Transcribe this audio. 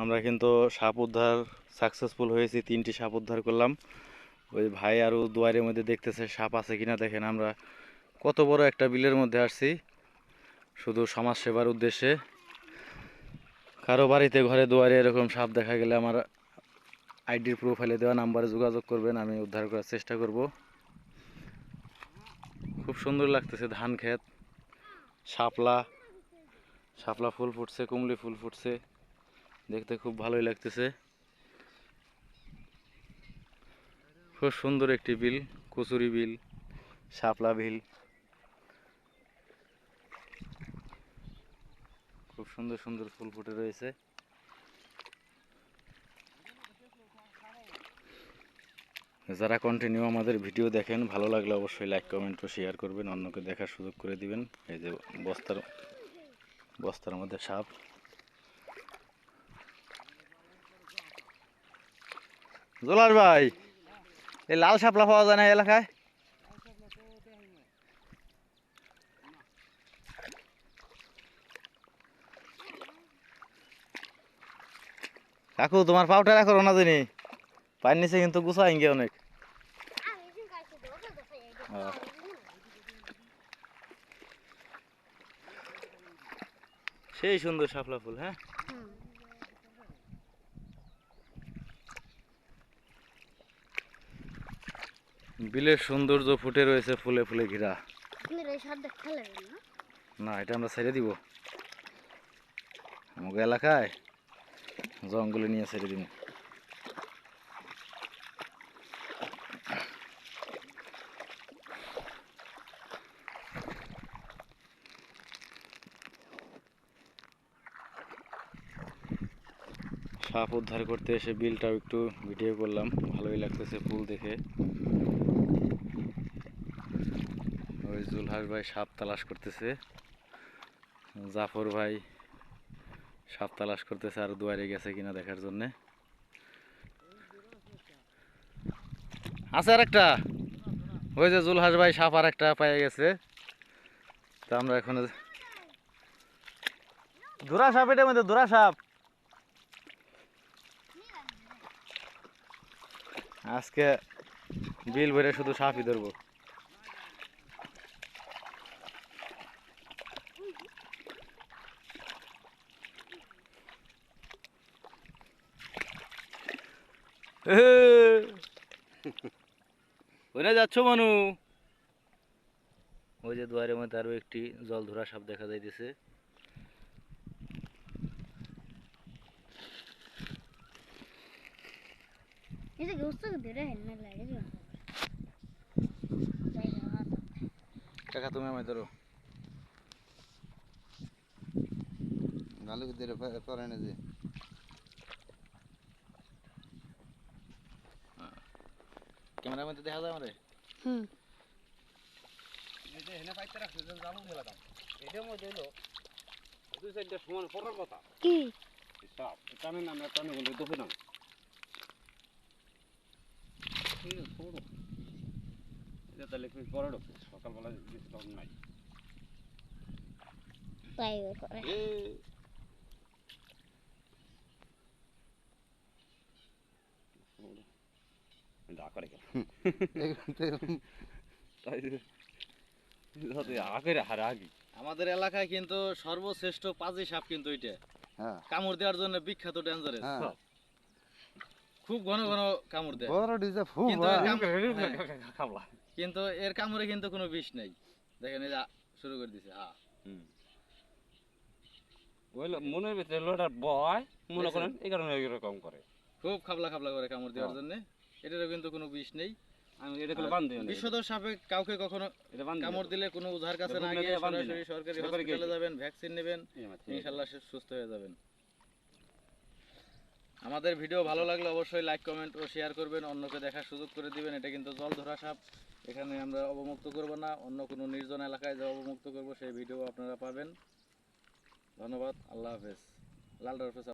আমরা কিন্তু সাপ উদ্ধার সাকসেসফুল হয়েছি, তিনটি সাপ উদ্ধার করলাম। ওই ভাই আরও দুয়ারের মধ্যে দেখতেছে সাপ আছে কিনা, দেখেন আমরা কত বড় একটা বিলের মধ্যে আসছি। শুধু সমাজ সেবার উদ্দেশ্যে। কারও বাড়িতে, ঘরে, দুয়ারে এরকম সাপ দেখা গেলে আমার আইডির প্রোফাইলে দেওয়া, নাম্বারে যোগাযোগ করবেন, আমি উদ্ধার করার চেষ্টা করব। খুব সুন্দর লাগতেছে ধান ক্ষেত। শাপলা শাপলা ফুল ফুটছে, কুমলি ফুল ফুটছে। দেখতে খুব ভালোই লাগতেছে। খুব সুন্দর একটি বিল, কচুরি বিল, শাপলা বিল। খুব সুন্দর সুন্দর ফুল ফুটে রয়েছে। যারা কন্টিনিউ আমাদের ভিডিও দেখেন, ভালো লাগলে অবশ্যই লাইক কমেন্ট ও শেয়ার করবেন। অন্যকে দেখার সুযোগ করে দিবেন। এই যে বস্তার বস্তার মধ্যে সাপ। জোলার ভাই, এই লাল শাপলা পাওয়া যায় না এলাকায়? কাকু, তোমার পাউটা রাখো না জানি। পায়ের নিচে কিন্তু গুছা ইঙ্গে অনেক। সেই সুন্দর শাপলা ফুল হ্যাঁ? বিলের সৌন্দর্য ফুটে রয়েছে ফুলে ফুলে ঘেরা। না? এটা আমরা ছেড়ে দিব। আমাকে এলাকায় জঙ্গলে নিয়ে ছেড়ে দিব সাপ উদ্ধার করতে এসে বিলটাও একটু ভিডিও করলাম। ভালোই লাগতেছে ফুল দেখে। ওই জুলহাস ভাই সাপ তালাশ করতেছে। জাফর ভাই সাপ তালাশ করতেছে, আর দুয়ারে গেছে কিনা দেখার জন্যে। আছে আর একটা ওই যে জুলহাস ভাই সাপ আর একটা পেয়ে গেছে। তা আমরা এখন ধুরা সাপ, এটার মধ্যে ধুরা সাপ। আজকে বিল ভরে শুধু সাপই ধরবো। ওরা যাচ্ছ মানু? ওই যে দুয়ারের মধ্যে আরও একটি জল ধরা সাপ দেখা যাইতেছে। কাকা তুমি আমায় ধরো। ভালো না যে। ক্যামেরার মধ্যে দেখা যায় আমারে হুম। সকালবেলা নাই। তাই করে ডা করে আমাদের এলাকায় কিন্তু সর্বশ্রেষ্ঠ পাজি সাপ কিন্তু এটা হ্যাঁ। কামড় দেওয়ার জন্য বিখ্যাত ডেঞ্জারেস হ্যাঁ। খুব ঘন ঘন কামড় দেয়। কিন্তু এর হ্যাঁ। কিন্তু এর কামড়ে কিন্তু কোনো বিষ নেই। দেখেন এই শুরু করে দিছে হ্যাঁ মনের ভিতরে লোটার বয় মনে করেন এই কারণে এরকম করে। খুব খাবলা খাবলা করে কামড় দেওয়ার। জন্য। এটারও কিন্তু কোনো বিষ নেই। বিষধর সাপে কাউকে কখনো কামড় দিলে কোনো উধার কাছে না গিয়ে সরাসরি সরকারি হসপিটালে যাবেন ভ্যাকসিন নেবেন ইনশাল্লাহ সুস্থ হয়ে যাবেন। আমাদের ভিডিও ভালো লাগলে অবশ্যই লাইক কমেন্ট ও শেয়ার করবেন অন্যকে দেখার সুযোগ করে দিবেন। এটা কিন্তু জল ধরা সাপ। এখানে আমরা অবমুক্ত করব না। অন্য কোনো নির্জন এলাকায় যে অবমুক্ত করব সেই ভিডিও আপনারা পাবেন। ধন্যবাদ। আল্লাহ হাফেজ। লাল